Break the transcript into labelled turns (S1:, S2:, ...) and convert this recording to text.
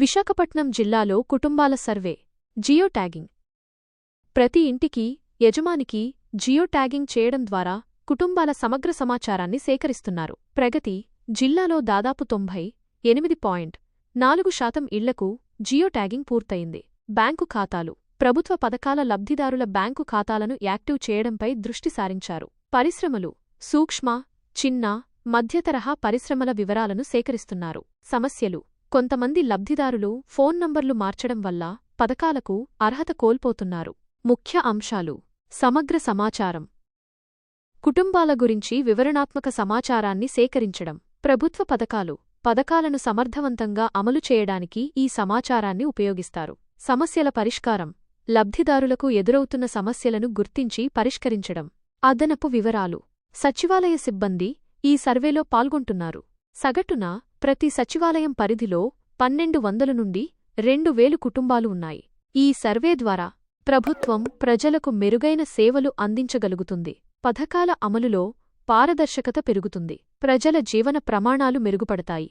S1: విశాఖపట్నం జిల్లాలో కుటుంబాల survey geo tagging. ప్రతి ఇంటికి యజమానికి జియో ట్యాగింగ్ చేయడం ద్వారా కుటుంబాల సమగ్ర సమాచారాన్ని సేకరిస్తున్నారు. ప్రగతి జిల్లాలో దాదాపు తొంభై ఎనిమిది పాయింట్ నాలుగు శాతం ఇళ్ళకు జియో ట్యాగింగ్ పూర్తయింది. బ్యాంకు ఖాతాలు ప్రభుత్వ పథకాల లబ్ధిదారుల బ్యాంకు ఖాతాలను యాక్టివ్ చేయడంపై దృష్టి సారించారు. పరిశ్రమలు సూక్ష్మ చిన్న మధ్యతరహా పరిశ్రమల వివరాలను సేకరిస్తున్నారు. సమస్యలు కొంతమంది లబ్ధిదారులు ఫోన్ నంబర్లు మార్చడం వల్ల పథకాలకు అర్హత కోల్పోతున్నారు. ముఖ్య అంశాలు. సమగ్ర సమాచారం. కుటుంబాల గురించి వివరణాత్మక సమాచారాన్ని సేకరించడం. ప్రభుత్వ పథకాలు. పథకాలను సమర్థవంతంగా అమలు చేయడానికి ఈ సమాచారాన్ని ఉపయోగిస్తారు. సమస్యల పరిష్కారం. లబ్ధిదారులకు ఎదురవుతున్న సమస్యలను గుర్తించి పరిష్కరించడం. అదనపు వివరాలు. సచివాలయ సిబ్బంది ఈ సర్వేలో పాల్గొంటున్నారు. సగటున ప్రతి సచివాలయం పరిధిలో పన్నెండు వందల నుండి రెండు వేలు కుటుంబాలు ఉన్నాయి. ఈ సర్వే ద్వారా ప్రభుత్వం ప్రజలకు మెరుగైన సేవలు అందించగలుగుతుంది. పథకాల అమలులో పారదర్శకత పెరుగుతుంది. ప్రజల జీవన ప్రమాణాలు మెరుగుపడతాయి.